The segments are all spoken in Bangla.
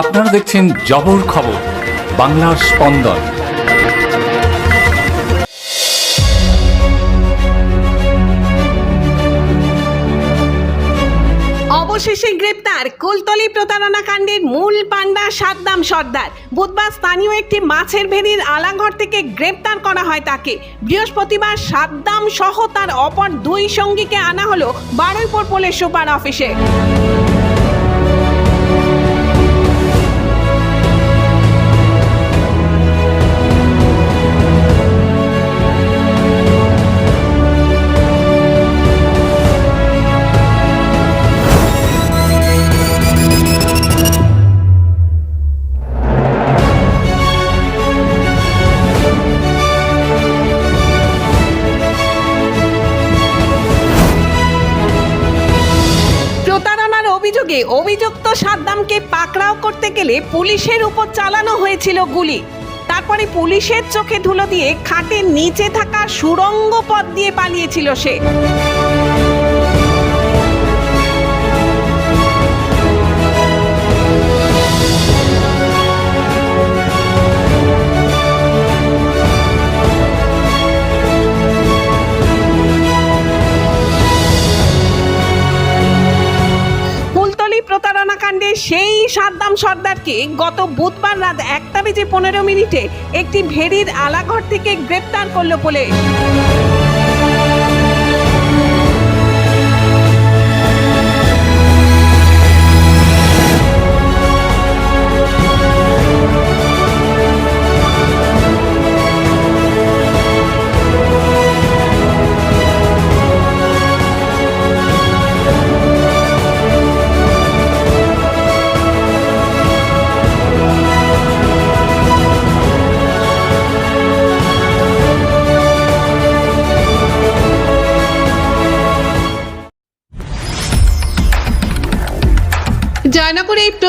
আপনারা দেখছেন জবর খবর, বাংলার স্পন্দন। অবশেষে গ্রেপ্তার কুলতলি প্রতারণা কাণ্ডের মূল পান্ডা সাদ্দাম সর্দার। বুধবার স্থানীয় একটি মাছের ভেড়ির আলাঘর থেকে গ্রেপ্তার করা হয় তাকে। বৃহস্পতিবার সাদ্দাম সহ তার অপর দুই সঙ্গীকে আনা হলো বারুইপুর পুলিশ সুপার অফিসে। অভিযোগে অভিযুক্ত সাদ্দামকে পাকড়াও করতে গেলে পুলিশের উপর চালানো হয়েছিল গুলি। তারপরে পুলিশের চোখে ধুলো দিয়ে খাটের নিচে থাকা সুরঙ্গ পথ দিয়ে পালিয়েছিল সে। সাদ্দাম সর্দারকে গত বুধবার রাত একটা বেজে পনেরো মিনিটে একটি ভেড়ির আলাঘর থেকে গ্রেপ্তার করল পুলিশ।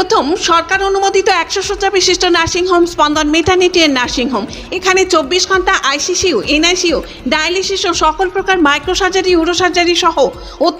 প্রথম, সরকার অনুমোদিত একশো শয্যা বিশিষ্ট নার্সিংহোম স্পন্দন মেটার্নিটি এর নার্সিংহোম এখানে চব্বিশ ঘণ্টা আইসিসিউ, এনআইসিউ, ডায়ালিসিস ও সকল প্রকার মাইক্রো সার্জারি মাইক্রোসার্জারি ইউরোসার্জারি সহ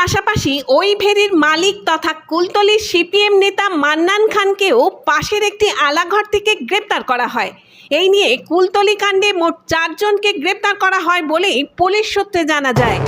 পাশাপাশি ওই ভেরির মালিক তথা কুলতলির সিপিএম নেতা মান্নান খানকেও পাশের একটি আলাঘর থেকে গ্রেপ্তার করা হয়। এই নিয়ে কুলতলি কাণ্ডে মোট চারজনকে গ্রেপ্তার করা হয় বলেই পুলিশ সূত্রে জানা যায়।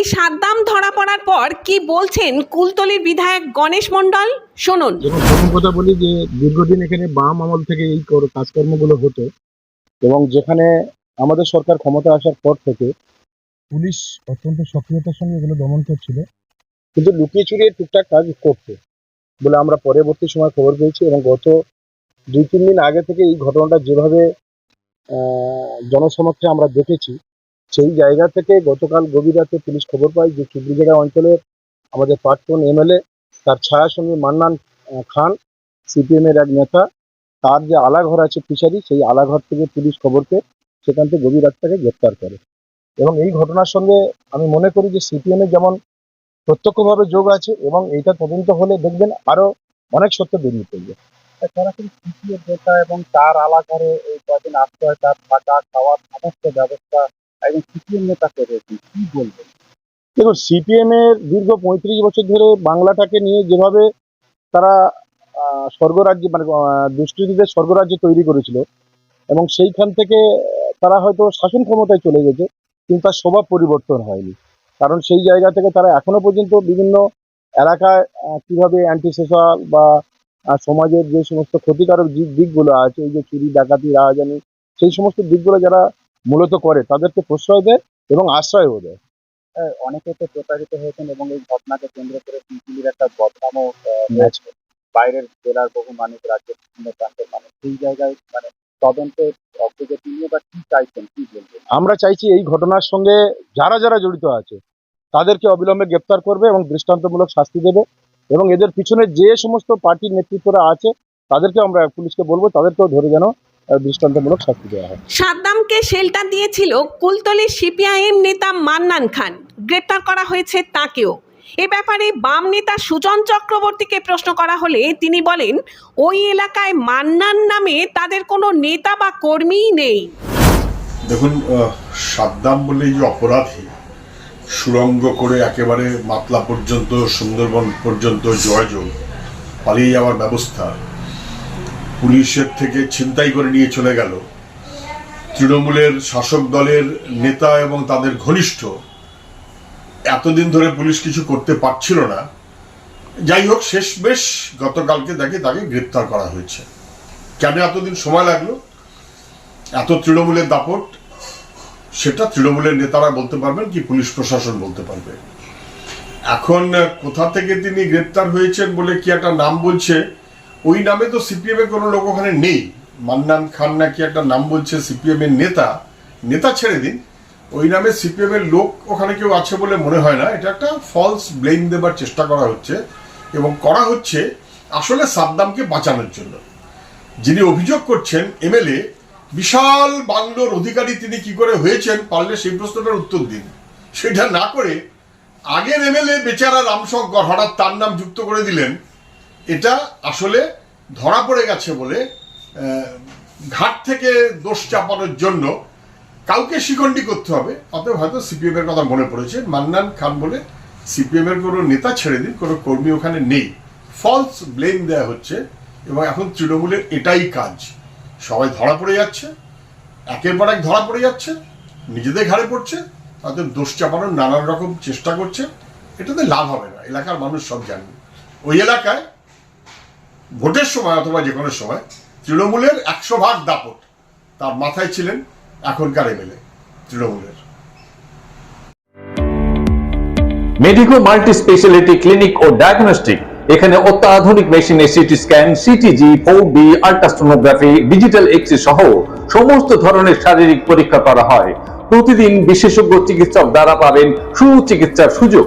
এই সাদ্দাম ধরা পড়ার পর কি বলছেন কুলতলির বিধায়ক গণেশ মণ্ডল? শুনুন। প্রথম কথা বলি যে দীর্ঘদিন এখানে বাম আমল থেকে এই কর- কাজকর্মগুলো হতো এবং যেখানে আমাদের সরকার ক্ষমতা আসার পর থেকে পুলিশ অত্যন্ত সক্রিয়তার সঙ্গে এগুলো দমন করছিল। কিন্তু লুকিয়ে চুরিয়ে টুকটাক কাজ করতো বলে আমরা পরবর্তী সময় খবর পেয়েছি এবং গত দুই, তিন দিন আগে থেকে এই ঘটনাটা যেভাবে জনসমক্ষে আমরা দেখেছি সেই জায়গা থেকে গতকাল গভীর রাতে পুলিশ খবর পায় যে চুবড়িজাড়া অঞ্চলের আমাদের প্রাক্তন এমএলএ, তার ছায়া ছায়াসঙ্গী মান্নান খান, সিপিএম এর এক নেতা, তার যে আলাঘর আছে ফিশারি, সেই আলাঘর থেকে পুলিশ খবর পেয়ে সেখান থেকে গভীর রাত তাকে গ্রেপ্তার করে। এবং এই ঘটনার সঙ্গে আমি মনে করি যে সিপিএম এর যেমন প্রত্যক্ষভাবে যোগ আছে এবং এইটা তদন্ত হলে দেখবেন আরও অনেক সত্য বেরিয়ে পড়বে। এবং তার আলাঘরে এই কদিন হয় তার থাকা, খাওয়ার সমস্ত ব্যবস্থা একজন সিপিএম নেতা করেছেন কি বলবেন? দেখুন সিপিএম এর দীর্ঘ পঁয়ত্রিশ বছর ধরে বাংলাটাকে নিয়ে যেভাবে তারা স্বর্গরাজ্য মানে দুষ্কৃতীদের স্বর্গরাজ্য তৈরি করেছিল এবং সেইখান থেকে তারা হয়তো শাসন ক্ষমতায় চলে গেছে, কিন্তু তার স্বভাব পরিবর্তন হয়নি। কারণ সেই জায়গা থেকে তারা এখনও পর্যন্ত বিভিন্ন এলাকায় কীভাবে অ্যান্টি সোশ্যাল বা সমাজের যে সমস্ত ক্ষতিকারক দিক দিকগুলো আছে, এই যে চুরি, ডাকাতি, রাহাজানি, সেই সমস্ত দিকগুলো যারা মূলত করে তাদেরকে প্রশ্রয় দেয় এবং আশ্রয়ও দেয়। অনেকে তো প্রতারিত হয়েছেন এবং এই ঘটনাকে কেন্দ্র করে পিপিলির একটা বদনামও হয়েছে বাইরের জেলার বহু মানুষ রাজ্যের বিভিন্ন প্রান্তের মানুষ সেই জায়গায় মানে তদন্তের অগ্রগতি নিয়ে বা কি চাইছেন কি বলবেন? আমরা চাইছি এই ঘটনার সঙ্গে যারা যারা জড়িত আছে তাদেরকে অবিলম্বে গ্রেপ্তার করবে এবং দৃষ্টান্তমূলক শাস্তি দেবে এবং এদের পিছনে যে সমস্ত পার্টির নেতৃত্বরা আছে তাদেরকে আমরা পুলিশকে বলব তাদেরকেও ধরে যেন দৃষ্টান্তমূলক শাস্তি দেওয়া হয়। সাদ্দামকে শেল্টার দিয়েছিল কুলতলির সিপিআইএম নেতা মান্নান খান। গ্রেপ্তার করা হয়েছে তাকেও। এ ব্যাপারে বাম নেতা সুজন চক্রবর্তীকে প্রশ্ন করা হলে তিনি বলেন ওই এলাকায় মান্নান নামে তাদের কোনো নেতা বা কর্মীই নেই। দেখুন আহ, সাদ্দাম বলে যে অপরাধী সুরঙ্গ করে একেবারে মাতলা পর্যন্ত সুন্দরবন পর্যন্ত যোগাযোগ পালিয়ে যাওয়ার ব্যবস্থা পুলিশের থেকে ছিনতাই করে নিয়ে চলে গেল। তৃণমূলের শাসক দলের নেতা এবং তাদের ঘনিষ্ঠ। এতদিন ধরে পুলিশ কিছু করতে পারছিল না। যাই হোক শেষ বেশ গতকালকে দেখে তাকে গ্রেপ্তার করা হয়েছে। কেন এতদিন সময় লাগল? এত তৃণমূলের দাপট, সেটা তৃণমূলের নেতারা বলতে পারবেন কি পুলিশ প্রশাসন বলতে পারবে? এখন কোথা থেকে তিনি গ্রেপ্তার হয়েছেন বলে কি একটা নাম বলছে? ওই নামে তো সিপিএম এর কোনো লোক ওখানে নেই। মান্নান খান নাকি একটা নাম বলছে সিপিএম এর নেতা। নেতা ছেড়ে দিন। ওই নামে সিপিএম এর লোক ওখানে কেউ আছে বলে মনে হয় না। এটা একটা ফলস ব্লেম দেবার চেষ্টা করা হচ্ছে এবং করা হচ্ছে আসলে সাদ্দামকে বাঁচানোর জন্য। যিনি অভিযোগ করছেন, এমএলএ, বিশাল বাংলোর অধিকারী তিনি কি করে হয়েছেন পারলে সেই প্রশ্নটার উত্তর দিন। সেটা না করে আগের এমএলএ বেচারা রামশঙ্কর, হঠাৎ তার নাম যুক্ত করে দিলেন। এটা আসলে ধরা পড়ে গেছে বলে ঘাট থেকে দোষ চাপানোর জন্য কাউকে শিখণ্ডি করতে হবে। অতএব হয়তো সিপিএম এর কথা মনে পড়েছে। মান্নান খান বলে সিপিএম এর কোনো নেতা ছেড়ে দিন, কোনো কর্মী ওখানে নেই। ফলস ব্লেম দেয়া হচ্ছে এবং এখন তৃণমূলের এটাই কাজ। সবাই ধরা পড়ে যাচ্ছে, একের পর এক ধরা পড়ে যাচ্ছে, নিজেদের ঘাড়ে পড়ছে তাদের দোষ চাপানোর নানান রকম চেষ্টা করছে। এটাতে লাভ হবে না, এলাকার মানুষ সব জানবে ওই এলাকায় ভোটের সময় অথবা যে কোনো সময় তৃণমূলের একশো ভাগ দাপট তার মাথায় ছিলেন এখনকার এমএলএ তৃণমূলের। মেডিকো মাল্টি স্পেশালিটি ক্লিনিক ও ডায়াগনস্টিক, এখানে অত্যাধুনিক মেশিনে CT scan, CTG four D ultrasonography, digital X সহ সমস্ত ধরনের শারীরিক পরীক্ষা করা হয়। প্রতিদিন বিশেষজ্ঞ চিকিৎসক দ্বারা পাবেন সুচিকিৎসার সুযোগ।